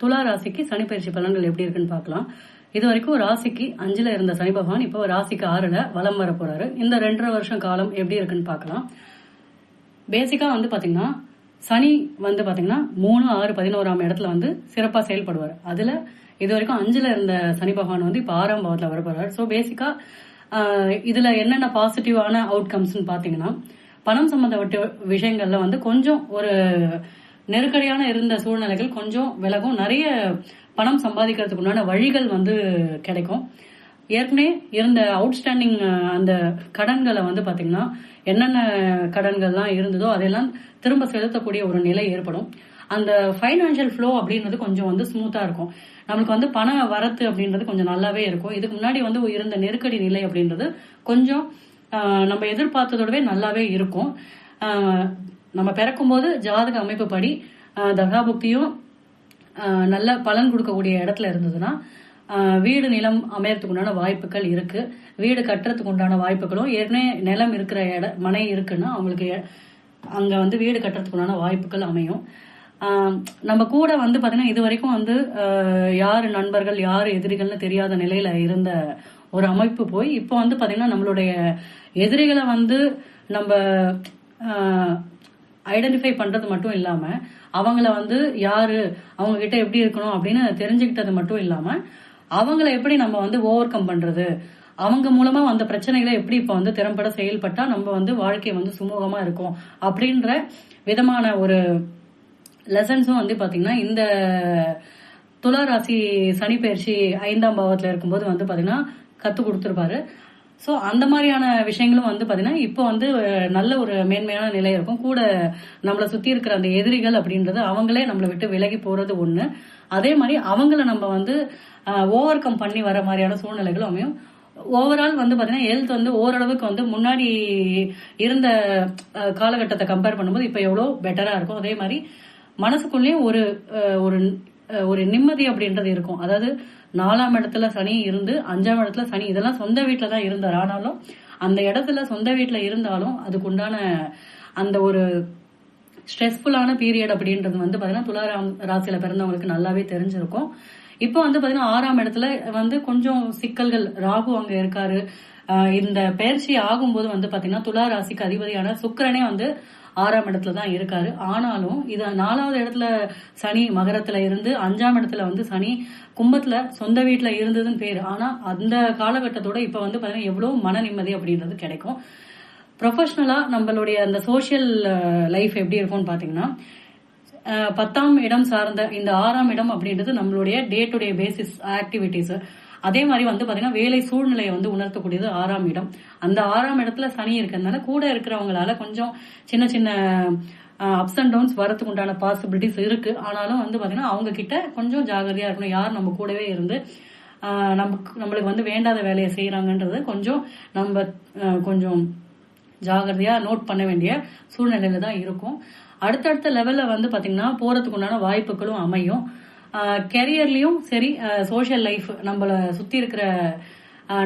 துலா ராசிக்கு சனி பயிற்சி பலன்கள் எப்படி இருக்குன்னு பார்க்கலாம். இது வரைக்கும் ராசிக்கு அஞ்சுல இருந்த சனி பகவான் இப்போ ராசிக்கு ஆறுல வலம் வர போறாரு. இந்த ரெண்டரை வருஷம் காலம் எப்படி இருக்குன்னு பார்க்கலாம். பேசிக்கா வந்து பாத்தீங்கன்னா சனி வந்து பாத்தீங்கன்னா மூணு ஆறு பதினோராம் இடத்துல வந்து சிறப்பா செயல்படுவார். அதுல இது வரைக்கும் அஞ்சுல இருந்த சனி பகவான் வந்து இப்ப ஆறாம் பாவத்துல வர போறாரு. ஸோ பேசிக்கா இதுல என்னென்ன பாசிட்டிவான அவுட்கம்ஸ்னு பாத்தீங்கன்னா பணம் சம்பந்தப்பட்ட விஷயங்கள்ல வந்து கொஞ்சம் ஒரு நெருக்கடியான இருந்த சூழ்நிலைகள் கொஞ்சம் விலகும். நிறைய பணம் சம்பாதிக்கிறதுக்கு உண்டான வழிகள் வந்து கிடைக்கும். ஏற்கனவே இருந்த அவுட்ஸ்டாண்டிங் அந்த கடன்களை வந்து பார்த்தீங்கன்னா என்னென்ன கடன்கள்லாம் இருந்ததோ அதெல்லாம் திரும்ப செலுத்தக்கூடிய ஒரு நிலை ஏற்படும். அந்த ஃபைனான்சியல் ஃப்ளோ அப்படின்றது கொஞ்சம் வந்து ஸ்மூத்தாக இருக்கும். நம்மளுக்கு வந்து பண வரத்து அப்படின்றது கொஞ்சம் நல்லாவே இருக்கும். இதுக்கு முன்னாடி வந்து இருந்த நெருக்கடி நிலை அப்படின்றது கொஞ்சம் நம்ம எதிர்பார்த்ததோடவே நல்லாவே இருக்கும். நம்ம பிறக்கும்போது ஜாதக அமைப்பு படி தசாபுக்தியும் நல்ல பலன் கொடுக்கக்கூடிய இடத்துல இருந்ததுன்னா வீடு நிலம் அமையறதுக்கு உண்டான வாய்ப்புகள் இருக்கு. வீடு கட்டுறதுக்கு உண்டான வாய்ப்புகளும் ஏற்கனவே நிலம் இருக்கிற இட மனை இருக்குன்னா அவங்களுக்கு எ- அங்க வந்து வீடு கட்டுறதுக்கு உண்டான வாய்ப்புகள் அமையும். நம்ம கூட வந்து பாத்தீங்கன்னா இது வரைக்கும் வந்து யார் நண்பர்கள் யார் எதிரிகள்னு தெரியாத நிலையில இருந்த ஒரு அமைப்பு போய் இப்போ வந்து பாத்தீங்கன்னா நம்மளுடைய எதிரிகளை வந்து நம்ம ஐடென்டிஃபை பண்றது மட்டும் இல்லாம அவங்கள வந்து யாரு அவங்க கிட்ட எப்படி இருக்கணும் அப்படின்னு தெரிஞ்சுக்கிட்டது மட்டும் இல்லாம அவங்கள எப்படி நம்ம வந்து ஓவர் கம் பண்றது அவங்க மூலமா வந்த பிரச்சனைகளை எப்படி இப்ப வந்து திறம்பட செயல்பட்டா நம்ம வந்து வாழ்க்கை வந்து சுமூகமா இருக்கும் அப்படின்ற விதமான ஒரு லெசன்ஸும் வந்து பாத்தீங்கன்னா இந்த துலா ராசி சனி பயிற்சி ஐந்தாம் பாவத்துல இருக்கும்போது வந்து பாத்தீங்கன்னா கத்து கொடுத்துருப்பாரு. ஸோ அந்த மாதிரியான விஷயங்களும் வந்து பார்த்தீங்கன்னா இப்போ வந்து நல்ல ஒரு மேன்மையான நிலை இருக்கும். கூட நம்மளை சுற்றி இருக்கிற அந்த எதிரிகள் அப்படின்றது அவங்களே நம்மளை விட்டு விலகி போகிறது ஒன்று அதே மாதிரி அவங்கள நம்ம வந்து ஓவர் கம் பண்ணி வர மாதிரியான சூழ்நிலைகளும் அமையும். ஓவரால் வந்து பார்த்தீங்கன்னா ஹெல்த் வந்து ஓரளவுக்கு வந்து முன்னாடி இருந்த காலகட்டத்தை கம்பேர் பண்ணும்போது இப்போ எவ்வளோ பெட்டராக இருக்கும். அதே மாதிரி மனசுக்குள்ளேயும் ஒரு ஒரு ஒரு நிம்மதி அப்படின்றது இருக்கும். அதாவது நாலாம் இடத்துல சனி இருந்து அஞ்சாம் இடத்துல சனி இதெல்லாம் சொந்த வீட்டில தான் இருந்தார். ஆனாலும் அந்த இடத்துல சொந்த வீட்டில இருந்தாலும் அதுக்கு உண்டான அந்த ஒரு ஸ்ட்ரெஸ்ஃபுல்லான பீரியட் அப்படின்றது வந்து பாத்தீங்கன்னா துளாராம் ராசியில பிறந்தவங்களுக்கு நல்லாவே தெரிஞ்சிருக்கும். இப்போ வந்து பாத்தீங்கன்னா ஆறாம் இடத்துல வந்து கொஞ்சம் சிக்கல்கள் ராகு அங்க இருக்காரு. இந்த பயிற்சி ஆகும்போது வந்து பாத்தீங்கன்னா துலா ராசிக்கு அதிபதியான சுக்கரனே வந்து ஆறாம் இடத்துல தான் இருக்காரு. ஆனாலும் இது நாலாவது இடத்துல சனி மகரத்துல இருந்து அஞ்சாம் இடத்துல வந்து சனி கும்பத்துல சொந்த வீட்டுல இருந்ததுன்னு பேரு. ஆனா அந்த காலகட்டத்தோட இப்ப வந்து பாத்தீங்கன்னா எவ்வளவு மன நிம்மதி அப்படின்றது கிடைக்கும். ப்ரொஃபஷனலா நம்மளுடைய அந்த சோஷியல் லைஃப் எப்படி இருக்கும்னு பாத்தீங்கன்னா பத்தாம் இடம் சார்ந்த இந்த ஆறாம் இடம் அப்படின்றது நம்மளுடைய day to day basis activities அதே மாதிரி வந்து பாத்தீங்கன்னா வேலை சூழ்நிலையை வந்து உணர்த்தக்கூடியது ஆறாம் இடம். அந்த ஆறாம் இடத்துல சனி இருக்கிறதுனால கூட இருக்கிறவங்களால கொஞ்சம் சின்ன சின்ன அப்ஸ் அண்ட் டவுன்ஸ் வரதுக்கு உண்டான பாசிபிலிட்டிஸ் இருக்கு. ஆனாலும் வந்து பாத்தீங்கன்னா அவங்க கிட்ட கொஞ்சம் ஜாகிரதையா இருக்கணும். யார் நம்ம கூடவே இருந்து நமக்கு நம்மளுக்கு வந்து வேண்டாத வேலையை செய்யறாங்கன்றது கொஞ்சம் நம்ம கொஞ்சம் ஜாகிரதையா நோட் பண்ண வேண்டிய சூழ்நிலையில தான் இருக்கும். அடுத்தடுத்த லெவல்ல வந்து பாத்தீங்கன்னா போறதுக்கு உண்டான வாய்ப்புகளும் அமையும். கெரியர்லயும் சரி சோஷியல் லைஃப் நம்மளை சுத்தி இருக்கிற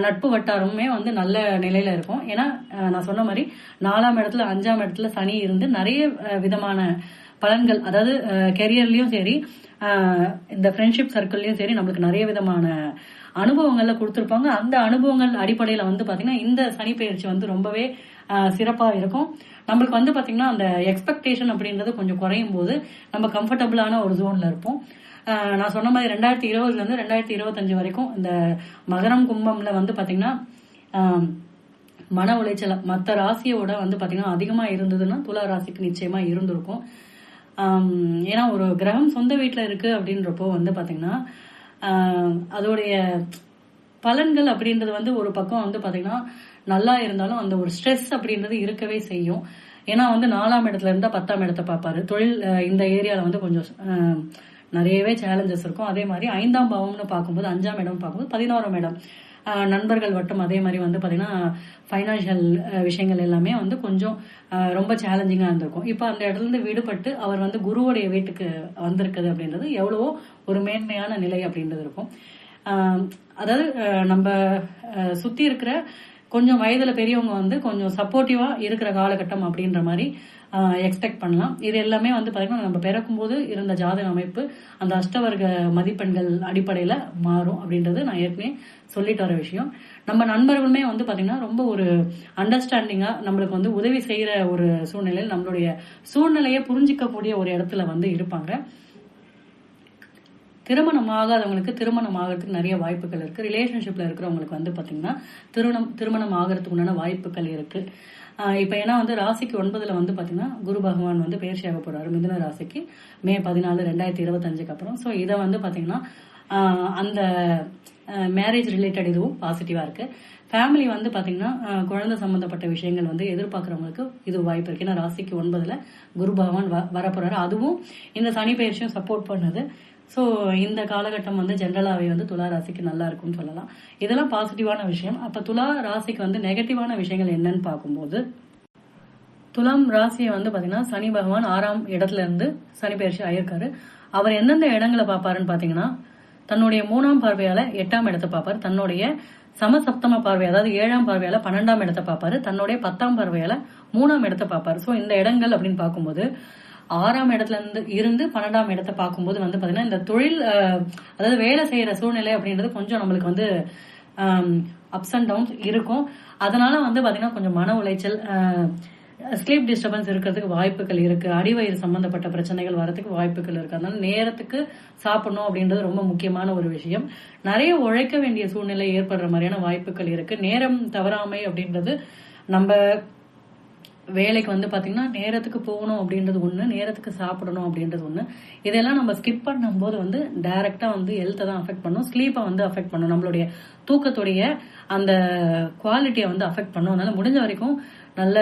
நட்பு வட்டாரமுமே வந்து நல்ல நிலையில இருக்கும். ஏன்னா நான் சொன்ன மாதிரி நாலாம் இடத்துல அஞ்சாம் இடத்துல சனி இருந்து நிறைய விதமான பலன்கள் அதாவது கெரியர்லயும் சரி இந்த ஃப்ரெண்ட்ஷிப் சர்க்கிள்லயும் சரி நம்மளுக்கு நிறைய விதமான அனுபவங்கள்ல கொடுத்துருப்பாங்க. அந்த அனுபவங்கள் அடிப்படையில வந்து பாத்தீங்கன்னா இந்த சனி பயிற்சி வந்து ரொம்பவே சிறப்பா இருக்கும். நம்மளுக்கு வந்து பாத்தீங்கன்னா அந்த எக்ஸ்பெக்டேஷன் அப்படின்றது கொஞ்சம் குறையும் போது நம்ம கம்ஃபர்டபுளான ஒரு ஜோன்ல இருப்போம். நான் சொன்ன மாதிரி ரெண்டாயிரத்தி இருபதுல இருந்து ரெண்டாயிரத்தி இருபத்தஞ்சு வரைக்கும் இந்த மகரம் கும்பம்ல வந்து பாத்தீங்கன்னா மன உளைச்சல் மற்ற ராசியோட வந்து பாத்தீங்கன்னா அதிகமா இருந்ததுன்னா துலா ராசிக்கு நிச்சயமா இருந்திருக்கும். ஏன்னா ஒரு கிரகம் சொந்த வீட்டில் இருக்கு அப்படின்றப்போ வந்து பாத்தீங்கன்னா அதோடைய பலன்கள் அப்படின்றது வந்து ஒரு பக்கம் வந்து பாத்தீங்கன்னா நல்லா இருந்தாலும் அந்த ஒரு ஸ்ட்ரெஸ் அப்படின்றது இருக்கவே செய்யும். ஏன்னா வந்து நாலாம் இடத்துல இருந்தா பத்தாம் இடத்தை பார்ப்பாரு. தொழில் இந்த ஏரியால வந்து கொஞ்சம் நிறையவே சேலஞ்சஸ் இருக்கும். அதே மாதிரி ஐந்தாம் பாவம்னு பார்க்கும்போது அஞ்சாம் இடம் பார்க்கும்போது பதினோராம் இடம். நண்பர்கள் வட்டம் அதே மாதிரி வந்து பார்த்தீங்கன்னா ஃபைனான்ஷியல் விஷயங்கள் எல்லாமே வந்து கொஞ்சம் ரொம்ப சேலஞ்சிங்காக இருந்திருக்கும். இப்போ அந்த இடத்துலேருந்து விடுபட்டு அவர் வந்து குருவுடைய வீட்டுக்கு வந்திருக்குது அப்படின்றது எவ்வளவோ ஒரு மேன்மையான நிலை அப்படின்றது இருக்கும். அதாவது நம்ம சுற்றி இருக்கிற கொஞ்சம் வயதுல பெரியவங்க வந்து கொஞ்சம் சப்போர்ட்டிவா இருக்கிற காலகட்டம் அப்படின்ற மாதிரி எக்ஸ்பெக்ட் பண்ணலாம். இது எல்லாமே வந்து பாத்தீங்கன்னா நம்ம பிறக்கும்போது இருந்த ஜாதக அமைப்பு அந்த அஷ்டவர்க மதிப்பெண்கள் அடிப்படையில மாறும் அப்படின்றது நான் ஏற்கனவே சொல்லிட்டு வர விஷயம். நம்ம நண்பர்களுமே வந்து பாத்தீங்கன்னா ரொம்ப ஒரு அண்டர்ஸ்டாண்டிங்கா நம்மளுக்கு வந்து உதவி செய்யற ஒரு சூழ்நிலையில் நம்மளுடைய சூழ்நிலையை புரிஞ்சிக்கக்கூடிய ஒரு இடத்துல வந்து இருப்பாங்க. திருமணம் ஆகாதவங்களுக்கு திருமணம் ஆகிறதுக்கு நிறைய வாய்ப்புகள் இருக்கு. ரிலேஷன்ஷிப்ல இருக்கிறவங்களுக்கு வந்து பாத்தீங்கன்னா திருமணம் திருமணம் ஆகிறதுக்கு உண்டான வாய்ப்புகள் இருக்கு. இப்போ இப்ப ஏன்னா வந்து ராசிக்கு ஒன்பதுல வந்து பாத்தீங்கன்னா குரு பகவான் வந்து பயிற்சியாக போறாரு மிதுன ராசிக்கு. மே பதினாலு ரெண்டாயிரத்தி இருபத்தஞ்சுக்கு அப்புறம். ஸோ இதை வந்து பாத்தீங்கன்னா அந்த மேரேஜ் ரிலேட்டட் இதுவும் பாசிட்டிவா இருக்கு. ஃபேமிலி வந்து பாத்தீங்கன்னா குழந்தை சம்பந்தப்பட்ட விஷயங்கள் வந்து எதிர்பார்க்கறவங்களுக்கு இது வாய்ப்பு இருக்கு. ஏன்னா ராசிக்கு ஒன்பதுல குரு பகவான் வ- வரப்போறாரு. அதுவும் இந்த சனி பயிற்சியும் சப்போர்ட் பண்ணுது. ஸோ இந்த காலகட்டம் வந்து ஜென்ரலாகவே வந்து துலா ராசிக்கு நல்லா இருக்கும்னு சொல்லலாம். இதெல்லாம் பாசிட்டிவான விஷயம். அப்போ துலா ராசிக்கு வந்து நெகட்டிவான விஷயங்கள் என்னன்னு பார்க்கும்போது துலாம் ராசியை வந்து பார்த்தீங்கன்னா சனி பகவான் ஆறாம் இடத்துல இருந்து சனி பயிற்சி ஆயிருக்காரு. அவர் எந்தெந்த இடங்களை பார்ப்பாருன்னு பார்த்தீங்கன்னா தன்னுடைய மூணாம் பார்வையால எட்டாம் இடத்தை பார்ப்பார். தன்னுடைய சமசப்தம பார்வை அதாவது ஏழாம் பார்வையால பன்னெண்டாம் இடத்தை பார்ப்பாரு. தன்னுடைய பத்தாம் பார்வையால மூணாம் இடத்தை பார்ப்பாரு. ஸோ இந்த இடங்கள் அப்படின்னு பார்க்கும்போது ஆறாம் இடத்துல இருந்து இருந்து பன்னெண்டாம் இடத்தை பார்க்கும்போது வந்து பாத்தீங்கன்னா இந்த தொழில் அதாவது வேலை செய்யற சூழ்நிலை அப்படின்றது கொஞ்சம் நம்மளுக்கு வந்து அப்ஸ் அண்ட் டவுன்ஸ் இருக்கும். அதனால வந்து பாத்தீங்கன்னா கொஞ்சம் மன உளைச்சல் ஸ்லீப் டிஸ்டர்பன்ஸ் இருக்கிறதுக்கு வாய்ப்புகள் இருக்கு. அடிவயிறு சம்பந்தப்பட்ட பிரச்சனைகள் வரதுக்கு வாய்ப்புகள் இருக்கு. அதனால நேரத்துக்கு சாப்பிடணும் அப்படின்றது ரொம்ப முக்கியமான ஒரு விஷயம். நிறைய உழைக்க வேண்டிய சூழ்நிலை ஏற்படுற மாதிரியான வாய்ப்புகள் இருக்கு. நேரம் தவறாமை அப்படின்றது நம்ம வேலைக்கு வந்து பாத்தீங்கன்னா நேரத்துக்கு போகணும் அப்படின்றது ஒண்ணு நேரத்துக்கு சாப்பிடணும் அப்படின்றது ஒண்ணு. இதெல்லாம் நம்ம ஸ்கிப் பண்ணும்போது வந்து டைரக்டா வந்து ஹெல்த்தை தான் அஃபெக்ட் பண்ணும். ஸ்லீப்பை வந்து அஃபெக்ட் பண்ணும். நம்மளுடைய தூக்கத்துடைய அந்த குவாலிட்டியை வந்து அஃபெக்ட் பண்ணும். அதனால முடிஞ்ச வரைக்கும் நல்ல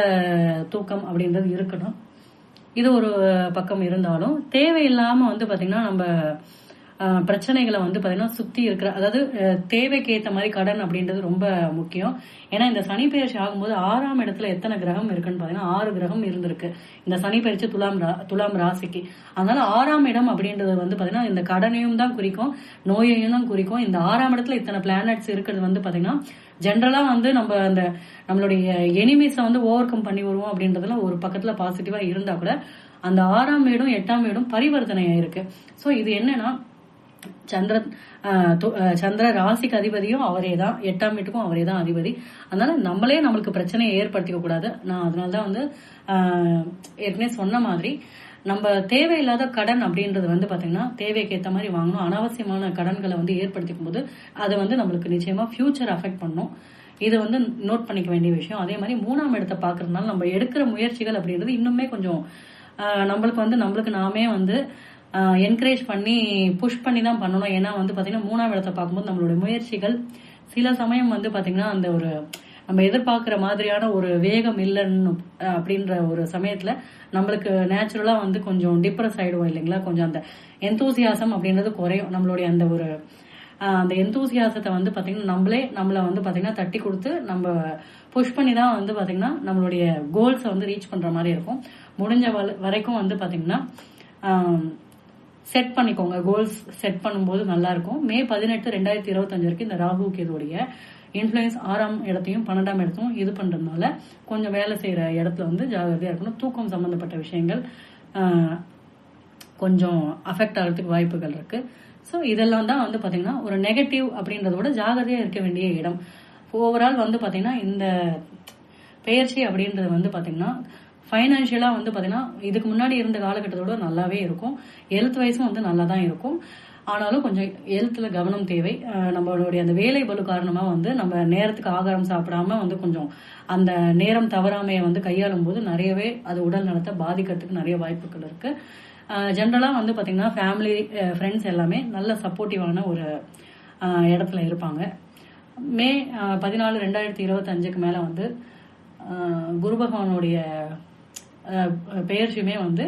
தூக்கம் அப்படின்றது இருக்கணும். இது ஒரு பக்கம் இருந்தாலும். தேவையில்லாம வந்து பாத்தீங்கன்னா நம்ம பிரச்சனைகளை வந்து பாத்தீங்கன்னா சுத்தி இருக்கிற அதாவது தேவைக்கு ஏத்த மாதிரி கடன் அப்படின்றது ரொம்ப முக்கியம். ஏன்னா இந்த சனி பயிற்சி ஆகும்போது ஆறாம் இடத்துல எத்தனை கிரகம் இருக்குன்னு பாத்தீங்கன்னா ஆறு கிரகம் இருந்திருக்கு. இந்த சனி பயிற்சி துலாம் துலாம் ராசிக்கு. அதனால ஆறாம் இடம் அப்படின்றது வந்து பாத்தீங்கன்னா இந்த கடனையும் தான் குறிக்கும் நோயையும் தான் குறிக்கும். இந்த ஆறாம் இடத்துல இத்தனை பிளானட்ஸ் இருக்கிறது வந்து பாத்தீங்கன்னா ஜென்ரலா வந்து நம்ம அந்த நம்மளுடைய எனிமீஸை வந்து ஓவர் கம் பண்ணி வருவோம் அப்படின்றதுல ஒரு பக்கத்துல பாசிட்டிவா இருந்தா கூட அந்த ஆறாம் வீடும் எட்டாம் வீடும் பரிவர்த்தனையா இருக்கு. சோ இது என்னன்னா சந்திர சந்திர ராசிக்கு அதிபதியும் அவரே தான் எட்டாம் வீட்டுக்கும் அவரே தான் அதிபதி. அதனால நம்மளே நம்மளுக்கு பிரச்சனையை ஏற்படுத்திக்க கூடாது. நான் அதனால தான் வந்து ஏற்கனவே சொன்ன மாதிரி நம்ம தேவையில்லாத கடன் அப்படின்றது வந்து பாத்தீங்கன்னா தேவைக்கு ஏற்ற மாதிரி வாங்கணும். அனாவசியமான கடன்களை வந்து ஏற்படுத்திக்கும் போது அது வந்து நம்மளுக்கு நிச்சயமா ஃபியூச்சர் அஃபெக்ட் பண்ணும். இது வந்து நோட் பண்ணிக்க வேண்டிய விஷயம். அதே மாதிரி மூணாம் இடத்தை பாக்குறதுனால நம்ம எடுக்கிற முயற்சிகள் அப்படின்றது இன்னுமே கொஞ்சம் நம்மளுக்கு வந்து நம்மளுக்கு நாமே வந்து என்கரேஜ் பண்ணி புஷ் பண்ணி தான் பண்ணணும். ஏன்னா வந்து பார்த்தீங்கன்னா மூணாம் இடத்தை பார்க்கும்போது நம்மளுடைய முயற்சிகள் சில சமயம் வந்து பார்த்தீங்கன்னா அந்த ஒரு நம்ம எதிர்பார்க்குற மாதிரியான ஒரு வேகம் இல்லைன்னு அப்படின்ற ஒரு சமயத்தில் நம்மளுக்கு நேச்சுரலாக வந்து கொஞ்சம் டிப்ரெஸ் ஆகிடுவோம் இல்லைங்களா? கொஞ்சம் அந்த எந்தூசியாசம் அப்படின்றது குறையும். நம்மளுடைய அந்த ஒரு அந்த எந்தூசியாசத்தை வந்து பார்த்தீங்கன்னா நம்மளே நம்மளை வந்து பார்த்தீங்கன்னா தட்டி கொடுத்து நம்ம புஷ் பண்ணி தான் வந்து பார்த்தீங்கன்னா நம்மளுடைய கோல்ஸை வந்து ரீச் பண்ணுற மாதிரி இருக்கும். முடிஞ்ச வரைக்கும் வந்து பார்த்தீங்கன்னா செட் பண்ணிக்கோங்க. கோல்ஸ் செட் பண்ணும்போது நல்லா இருக்கும் மே பதினெட்டு ரெண்டாயிரத்தி இருபத்தஞ்சு வரைக்கும் இந்த ராகு கேதுடைய இன்ஃப்ளூயன்ஸ் ஆறாம் இடத்தையும் பன்னெண்டாம் இடத்தையும் இது பண்றதுனால கொஞ்சம் வேலை செய்யற இடத்துல வந்து ஜாகிரதையா இருக்கணும். தூக்கம் சம்பந்தப்பட்ட விஷயங்கள் கொஞ்சம் அஃபெக்ட் ஆகிறதுக்கு வாய்ப்புகள் இருக்கு. ஸோ இதெல்லாம் தான் வந்து பாத்தீங்கன்னா ஒரு நெகட்டிவ் அப்படின்றத விட ஜாகிரதையா இருக்க வேண்டிய இடம். ஓவரால் வந்து பாத்தீங்கன்னா இந்த பெயர்ச்சி அப்படின்றது வந்து பாத்தீங்கன்னா ஃபைனான்ஷியலாக வந்து பார்த்தீங்கன்னா இதுக்கு முன்னாடி இருந்த காலகட்டத்தோட நல்லாவே இருக்கும். ஹெல்த் வைஸும் வந்து நல்லா தான் இருக்கும். ஆனாலும் கொஞ்சம் ஹெல்த்தில் கவனம் தேவை. நம்மளுடைய அந்த வேலை பலு காரணமாக வந்து நம்ம நேரத்துக்கு ஆகாரம் சாப்பிடாம வந்து கொஞ்சம் அந்த நேரம் தவறாமையை வந்து கையாளும் போது நிறையவே அது உடல் நலத்தை பாதிக்கிறதுக்கு நிறைய வாய்ப்புகள் இருக்கு. ஜென்ரலாக வந்து பார்த்திங்கன்னா ஃபேமிலி ஃப்ரெண்ட்ஸ் எல்லாமே நல்ல சப்போர்ட்டிவான ஒரு இடத்துல இருப்பாங்க. மே பதினாலு ரெண்டாயிரத்தி இருபத்தஞ்சுக்கு மேலே வந்து குரு பகவானுடைய பெயர்ச்சியுமே வந்து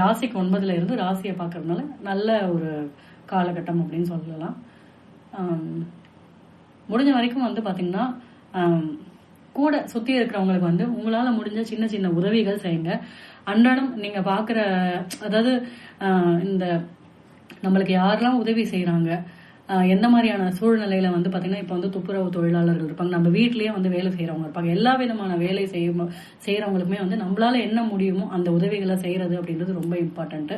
ராசிக்கு ஒன்பதுல இருந்து ராசியை பார்க்கறதுனால நல்ல ஒரு காலகட்டம் அப்படின்னு சொல்லலாம். முடிஞ்ச வரைக்கும் வந்து பார்த்தீங்கன்னா கூட சுத்தி இருக்கிறவங்களுக்கு வந்து உங்களால முடிஞ்ச சின்ன சின்ன உதவிகள் செய்யுங்க. அன்றாடம் நீங்க பாக்குற அதாவது இந்த நம்மளுக்கு யாரெல்லாம் உதவி செய்யறாங்க எந்த மாதிரியான சூழ்நிலையில வந்து பாத்தீங்கன்னா இப்போ வந்து துப்புரவு தொழிலாளர்கள் இருப்பாங்க. நம்ம வீட்லயே வந்து வேலை செய்யறவங்க இருப்பாங்க. எல்லா விதமான வேலை செய்யும் செய்யறவங்களுக்குமே வந்து நம்மளால என்ன முடியுமோ அந்த உதவிகளை செய்யறது அப்படின்றது ரொம்ப இம்பார்ட்டன்ட்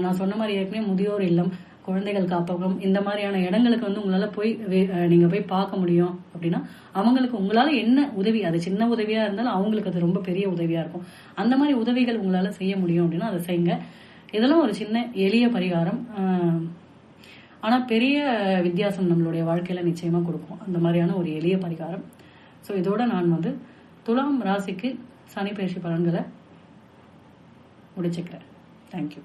நான் சொன்ன மாதிரி ஏற்கனவே முதியோர் இல்லம் குழந்தைகள் காப்பகம் இந்த மாதிரியான இடங்களுக்கு வந்து உங்களால போய் வே- நீங்க போய் பார்க்க முடியும் அப்படின்னா அவங்களுக்கு உங்களால என்ன உதவி அது சின்ன உதவியா இருந்தாலும் அவங்களுக்கு அது ரொம்ப பெரிய உதவியா இருக்கும். அந்த மாதிரி உதவிகள் உங்களால செய்ய முடியும் அப்படின்னா அதை செய்யுங்க. இதெல்லாம் ஒரு சின்ன எளிய பரிகாரம். ஆனால் ஆனா பெரிய வித்தியாசம் நம்மளுடைய வாழ்க்கையில நிச்சயமா கொடுக்கும். அந்த மாதிரியான ஒரு எளிய பரிகாரம். ஸோ இதோட நான் வந்து துலாம் ராசிக்கு சனி பயிற்சி பலன்களை முடிச்சுக்கிறேன். தேங்க்யூ